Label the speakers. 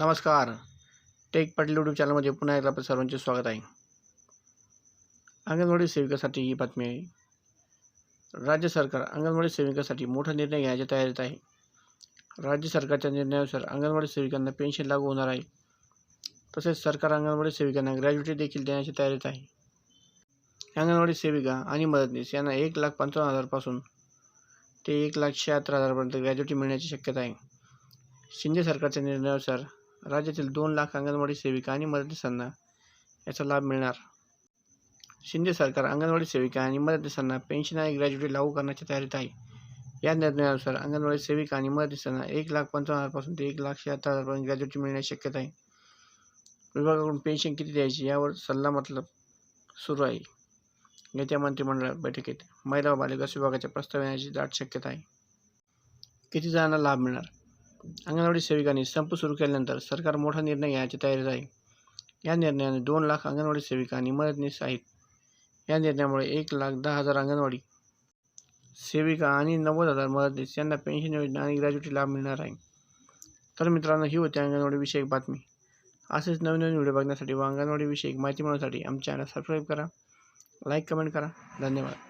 Speaker 1: नमस्कार. Take Patil YouTube चॅनलमध्ये पुन्हा एकदा आपल्या सर्वांचे स्वागत आहे. अंगणवाडी सेविकासाठी ही बातमी आहे. राज्य सरकार अंगणवाडी सेविकासाठी मोठा निर्णय घेण्याच्या तयारीत आहे. राज्य सरकारच्या निर्णयानुसार अंगणवाडी सेविकांना पेन्शन लागू होणार आहे. तसेच सरकार अंगणवाडी सेविकांना ग्रॅज्युटी देखील देण्याच्या तयारीत आहे. अंगणवाडी सेविका आणि मदतनीस यांना एक लाख पंचावन्न हजारपासून ते एक लाख शहात्तर हजारपर्यंत ग्रॅज्युटी मिळण्याची शक्यता आहे. शिंदे सरकारच्या निर्णयानुसार राज्यातील दोन लाख अंगणवाडी सेविका आणि मदतनीसांना याचा लाभ मिळणार. शिंदे सरकार अंगणवाडी सेविका आणि मदतनीसांना पेन्शन आणि ग्रॅज्युटी लागू करण्याच्या तयारीत आहे. या निर्णयानुसार अंगणवाडी सेविका आणि मदतनीसांना एक लाख पंचावन्न हजारपासून ते एक लाख शहात्तर हजारपर्यंत ग्रॅज्युएटी मिळण्याची शक्यता आहे. विभागाकडून पेन्शन किती द्यायची यावर सल्ला मतलब सुरू आहे. येत्या मंत्रिमंडळ बैठकीत महिला व बालिका विभागाच्या प्रस्ताव येण्याची दाट शक्यता आहे. किती जणांना लाभ मिळणार? अंगणवाडी सेविकांनी संप सुरू केल्यानंतर सरकार मोठा निर्णय घेण्याची तयारीत आहे. या निर्णयाने दोन लाख अंगणवाडी सेविका आणि मदतनीस आहेत या निर्णयामुळे एक लाख दहा हजार अंगणवाडी सेविका आणि नव्वद हजार मदतनीस यांना पेन्शन योजना आणि ग्रॅज्युटी लाभ मिळणार आहे. तर मित्रांनो ही होती अंगणवाडीविषयक बातमी. असेच नवीन नवीन व्हिडिओ बघण्यासाठी व अंगणवाडीविषयी माहिती मिळवण्यासाठी आमच्या चॅनल सबस्क्राईब करा लाईक कमेंट करा. धन्यवाद.